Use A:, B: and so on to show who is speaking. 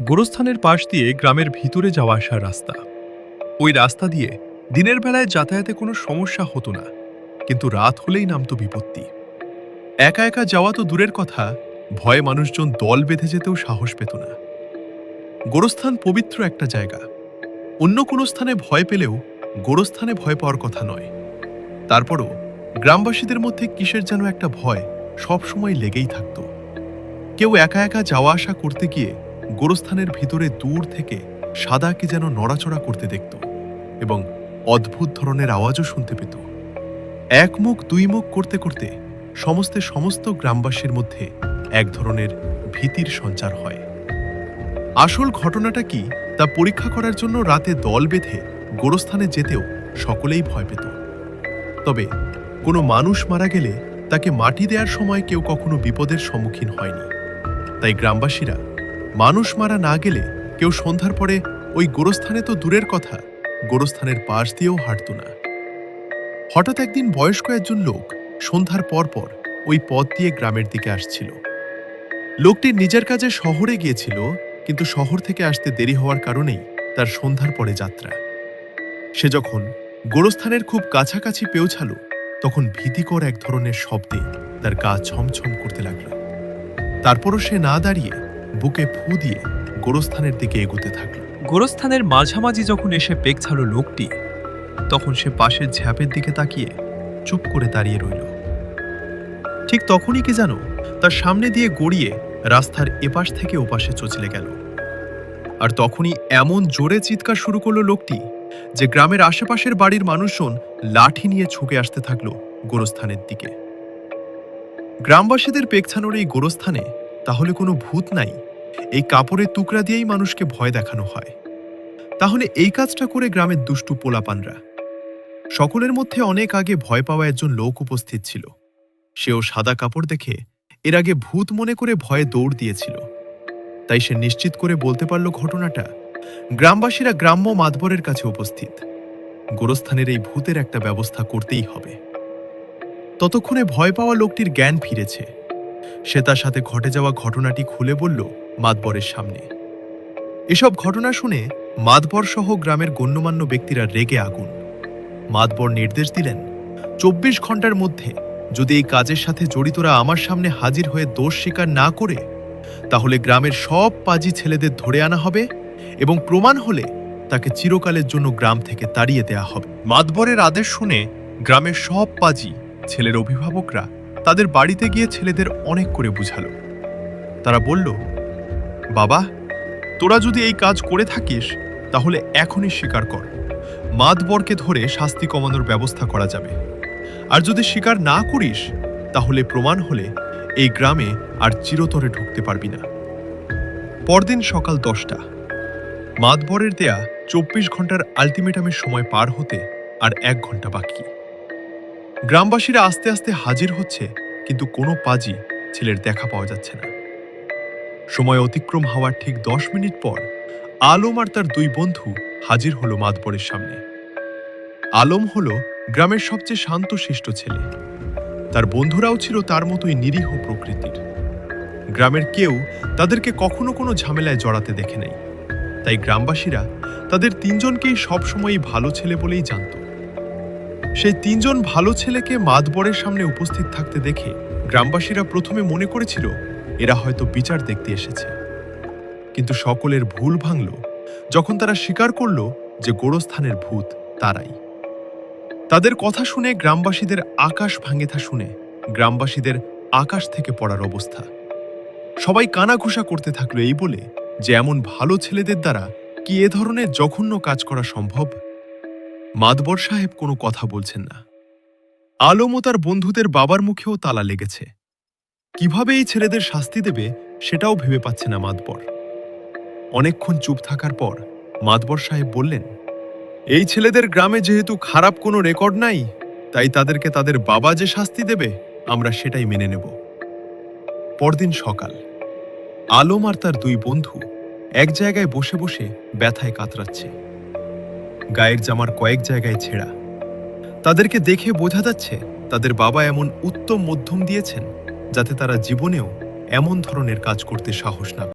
A: গোরস্থানের পাশ দিয়ে গ্রামের ভিতরে যাওয়া আসার রাস্তা। ওই রাস্তা দিয়ে দিনের বেলায় যাতায়াতে কোনো সমস্যা হতো না, কিন্তু রাত হলেই নামতো বিপত্তি। একা একা যাওয়া তো দূরের কথা, ভয়ে মানুষজন দল বেঁধে যেতেও সাহস পেত না। গোরস্থান পবিত্র একটা জায়গা। অন্য কোনো স্থানে ভয় পেলেও গোরস্থানে ভয় পাওয়ার কথা নয়। তারপরও গ্রামবাসীদের মধ্যে কিসের যেন একটা ভয় সবসময় লেগেই থাকত। কেউ একা একা যাওয়া আসা করতে গিয়ে গোরস্থানের ভিতরে দূর থেকে সাদাকে যেন নড়াচড়া করতে দেখত এবং অদ্ভুত ধরনের আওয়াজও শুনতে পেত। এক মুখ, দুই মুখ করতে করতে সমস্ত সমস্ত গ্রামবাসীর মধ্যে এক ধরনের ভীতির সঞ্চার হয়। আসল ঘটনাটা কি তা পরীক্ষা করার জন্য রাতে দল বেঁধে গোরস্থানে যেতেও সকলেই ভয় পেত। তবে কোনো মানুষ মারা গেলে তাকে মাটি দেওয়ার সময় কেউ কখনো বিপদের সম্মুখীন হয়নি। তাই গ্রামবাসীরা মানুষ মারা না গেলে কেউ সন্ধ্যার পরে ওই গোরস্থানে তো দূরের কথা, গোরস্থানের পাশ দিয়েও হাঁটত না। হঠাৎ একদিন বয়স্ক একজন লোক সন্ধ্যার পর পর ওই পথ দিয়ে গ্রামের দিকে আসছিল। লোকটি নিজের কাজে শহরে গিয়েছিল, কিন্তু শহর থেকে আসতে দেরি হওয়ার কারণেই তার সন্ধ্যার পরে যাত্রা। সে যখন গোরস্থানের খুব কাছাকাছি পেউছালো তখন ভীতিকর এক ধরনের শব্দে তার গা ছমছম করতে লাগল। তারপরও সে না দাঁড়িয়ে বুকে ফু দিয়ে গোরস্থানের দিকে এগোতে থাকল।
B: গোরস্থানের মাঝামাঝি যখন এসে পেকছালো লোকটি,
A: তখন সে পাশের ঝ্যাপের দিকে তাকিয়ে চুপ করে দাঁড়িয়ে রইল। ঠিক তখনই কি জানো, তার সামনে দিয়ে গড়িয়ে রাস্তার এপাশ থেকে ওপাশে চচলে গেল। আর তখনই এমন জোরে চিৎকার শুরু করল লোকটি, যে গ্রামের আশেপাশের বাড়ির মানুষজন লাঠি নিয়ে ছুকে আসতে থাকল গোরস্থানের দিকে। গ্রামবাসীদের পেকছানোর এই গোরস্থানে তাহলে কোনো ভূত নাই। এই কাপড়ের টুকরা দিয়েই মানুষকে ভয় দেখানো হয়। তাহলে এই কাজটা করে গ্রামের দুষ্টু পোলাপানরা। সকলের মধ্যে অনেক আগে ভয় পাওয়া একজন লোক উপস্থিত ছিল। সেও সাদা কাপড় দেখে এর আগে ভূত মনে করে ভয়ে দৌড় দিয়েছিল। তাই সে নিশ্চিত করে বলতে পারল ঘটনাটা। গ্রামবাসীরা গ্রাম্য মাতবরের কাছে উপস্থিত। গোরস্থানের এই ভূতের একটা ব্যবস্থা করতেই হবে। ততক্ষণে ভয় পাওয়া লোকটির জ্ঞান ফিরেছে। সে তার সাথে ঘটে যাওয়া ঘটনাটি খুলে বলল মাতবরের সামনে। এসব ঘটনা শুনে মাতবর সহ গ্রামের গণ্যমান্য ব্যক্তিরা রেগে আগুন। মাতবর নির্দেশ দিলেন, চব্বিশ ঘণ্টার মধ্যে যদি এই কাজের সাথে জড়িতরা আমার সামনে হাজির হয়ে দোষ স্বীকার না করে, তাহলে গ্রামের সব পাজি ছেলেদের ধরে আনা হবে এবং প্রমাণ হলে তাকে চিরকালের জন্য গ্রাম থেকে তাড়িয়ে দেয়া হবে। মাতবরের আদেশ শুনে গ্রামের সব পাজি, ছেলের অভিভাবকরা তাদের বাড়িতে গিয়ে ছেলেদের অনেক করে বুঝালো। তারা বলল, বাবা, তোরা যদি এই কাজ করে থাকিস, তাহলে এখনই স্বীকার কর। মাতবরকে ধরে শাস্তি কমানোর ব্যবস্থা করা যাবে। আর যদি স্বীকার না করিস, তাহলে প্রমাণ হলে এই গ্রামে আর চিরতরে ঢুকতে পারবি না। পরদিন সকাল দশটা। মাতবরের দেয়া চব্বিশ ঘণ্টার আলটিমেটামের সময় পার হতে আর এক ঘণ্টা বাকি। গ্রামবাসীরা আস্তে আস্তে হাজির হচ্ছে, কিন্তু কোনো পাজি ছেলের দেখা পাওয়া যাচ্ছে না। সময় অতিক্রম হওয়ার ঠিক দশ মিনিট পর আলম আর তার দুই বন্ধু হাজির হলো মাতবরের সামনে। আলম হলো গ্রামের সবচেয়ে শান্তশিষ্ট ছেলে। তার বন্ধুরাও ছিল তার মতোই নিরীহ প্রকৃতির। গ্রামের কেউ তাদেরকে কখনো কোনো ঝামেলায় জড়াতে দেখে নাই। তাই গ্রামবাসীরা তাদের তিনজনকেই সবসময়ই ভালো ছেলে বলেই জানত। সেই তিনজন ভালো ছেলেকে মাতবরের সামনে উপস্থিত থাকতে দেখে গ্রামবাসীরা প্রথমে মনে করেছিল, এরা হয়তো বিচার দেখতে এসেছে। কিন্তু সকলের ভুল ভাঙল। যখন তারা স্বীকার করল যে গোরস্থানের ভূত তারাই। তাদের কথা শুনে গ্রামবাসীদের আকাশ ভাঙেথা শুনে গ্রামবাসীদের আকাশ থেকে পড়ার অবস্থা। সবাই কানাঘুষা করতে থাকল এই বলে যে, এমন ভালো ছেলেদের দ্বারা কি এ ধরনের জঘন্য কাজ করা সম্ভব? মাতবর সাহেব কোনো কথা বলছেন না। আলম ও তার বন্ধুদের বাবার মুখেও তালা লেগেছে। কীভাবে এই ছেলেদের শাস্তি দেবে সেটাও ভেবে পাচ্ছে না মাতবর অনেকক্ষণ চুপ থাকার পর মাতবর সাহেব বললেন, এই ছেলেদের গ্রামে যেহেতু খারাপ কোনো রেকর্ড নাই, তাই তাদেরকে তাদের বাবা যে শাস্তি দেবে, আমরা সেটাই মেনে নেব। পরদিন সকাল, আলম আর তার দুই বন্ধু এক জায়গায় বসে বসে ব্যথায় কাতরাচ্ছে। গায়ের জামার কয়েক জায়গায় ছেঁড়া। তাদেরকে দেখে বোঝা যাচ্ছে তাদের বাবা এমন উত্তম মধ্যম দিয়েছেন যাতে তারা জীবনেও এমন ধরনের কাজ করতে সাহস না